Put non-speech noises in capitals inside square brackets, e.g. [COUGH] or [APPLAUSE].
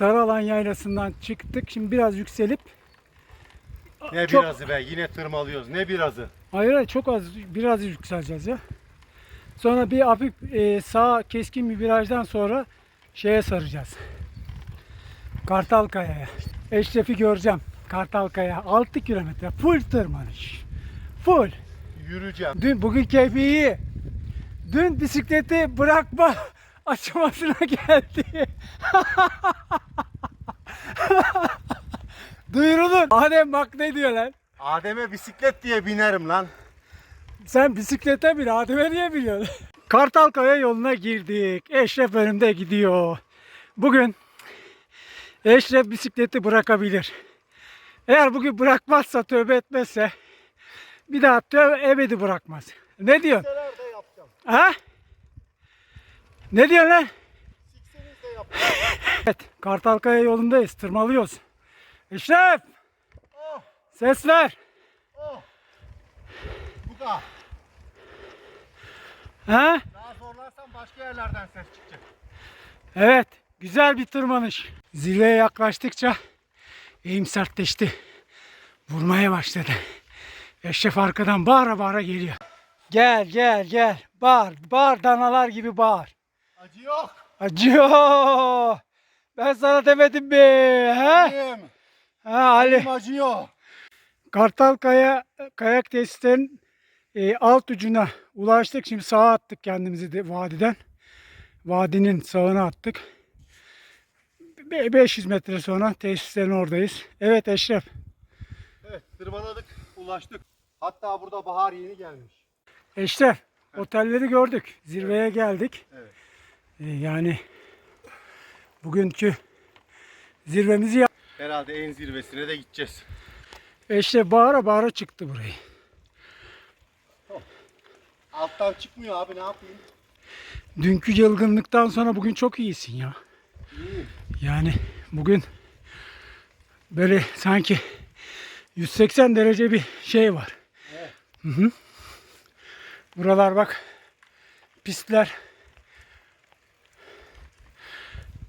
Sarıalan Yaylası'ndan çıktık. Şimdi biraz yükselip Ne Çok- birazı be yine tırmalıyoruz. Ne birazı? hayır hayır, çok az biraz yükseleceğiz ya. Sonra bir hafif e, sağ keskin bir virajdan sonra şeye saracağız. Kartalkaya'ya. Eşref'i göreceğim. Kartalkaya 6 kilometre full tırmanış. Full. Yürüyeceğim. Dün bugün keyfi iyi. Dün bisikleti bırakma aşamasına geldi. [LAUGHS] Duyurulur. Adem bak ne diyor lan. Adem'e bisiklet diye binerim lan. Sen bisiklete bin Adem'e niye biliyorsun? [LAUGHS] Kartalkaya yoluna girdik. Eşref önümde gidiyor. Bugün Eşref bisikleti bırakabilir. Eğer bugün bırakmazsa tövbe etmezse bir daha tövbe ebedi bırakmaz. Ne diyorsun? Ha? Ne diyorsun lan? [LAUGHS] Evet, Kartalkaya yolundayız. Tırmalıyoruz. Eşref! Oh, Ses ver. oh. Bu da. Ha? Daha zorlarsan başka yerlerden ses çıkacak. Evet, güzel bir tırmanış. Zirveye yaklaştıkça eğim sertleşti. Vurmaya başladı. Eşref arkadan bağıra bağıra geliyor. Gel gel gel. Bağır. Bağır danalar gibi bağır. Acı yok. Acıyor. Ben sana demedim mi? He? Elim. Ha Ali. Elim acıyor. Kartal Kaya kayak tesislerin e, alt ucuna ulaştık. Şimdi sağa attık kendimizi de vadiden. Vadinin sağına attık. Be- 500 metre sonra tesislerin oradayız. Evet Eşref. Evet tırmaladık ulaştık. Hatta burada bahar yeni gelmiş. Eşref. Otelleri gördük. Zirveye geldik. Evet. E, yani bugünkü zirvemizi yap. Herhalde en zirvesine de gideceğiz. Eşref bağıra bağıra çıktı burayı. Alttan çıkmıyor abi ne yapayım? Dünkü yılgınlıktan sonra bugün çok iyisin ya. İyiyim. Yani bugün böyle sanki 180 derece bir şey var. Evet. Hı hı. Buralar bak pistler